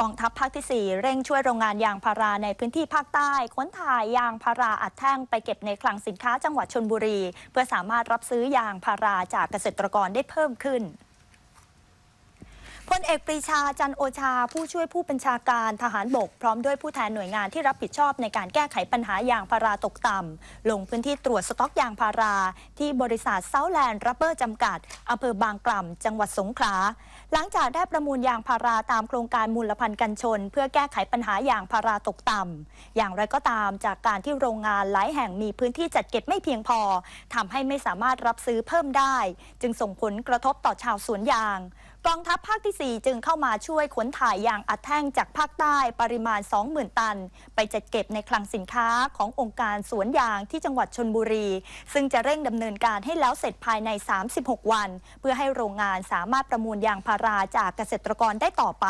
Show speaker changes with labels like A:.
A: กองทัพภาคที่ 4 เร่งช่วยโรงงานยางพาราในพื้นที่ภาคใต้ขนถ่ายยางพาราอัดแท่งไปเก็บในคลังสินค้าจังหวัดชนบุรี เพื่อสามารถรับซื้อยางพาราจากเกษตรกรได้เพิ่มขึ้น พลเอกปรีชาจันโอชา ผู้ช่วยผู้บัญชาการทหารบก พร้อมด้วยผู้แทนหน่วยงานที่รับผิดชอบในการแก้ไขปัญหายางพาราตกต่ำลงพื้นที่ตรวจสต็อกยางพารา ที่บริษัทเซาแลนด์รับเบอร์จำกัดอำเภอบางกล่ำจังหวัดสงขลาหลังจากได้ประมูลยางพาราตามโครงการมูลพันธ์กันชน เพื่อแก้ไขปัญหายางพาราตกต่ำอย่างไรก็ตามจากการที่โรงงานหลายแห่งมีพื้นที่จัดเก็บไม่เพียงพอทำให้ไม่สามารถรับซื้อเพิ่มได้ จึงส่งผลกระทบต่อชาวสวนยาง กองทัพภาคที่ 4 จึงเข้ามาช่วยขนถ่ายยางอัดแท่งจากภาคใต้ปริมาณ 20,000 ตัน ไปจัดเก็บในคลังสินค้าขององค์การสวนยางที่จังหวัดชนบุรี ซึ่งจะเร่งดำเนินการให้แล้วเสร็จภายใน 36 วัน เพื่อให้โรงงานสามารถประมูลยางพาราจากเกษตรกรได้ต่อไป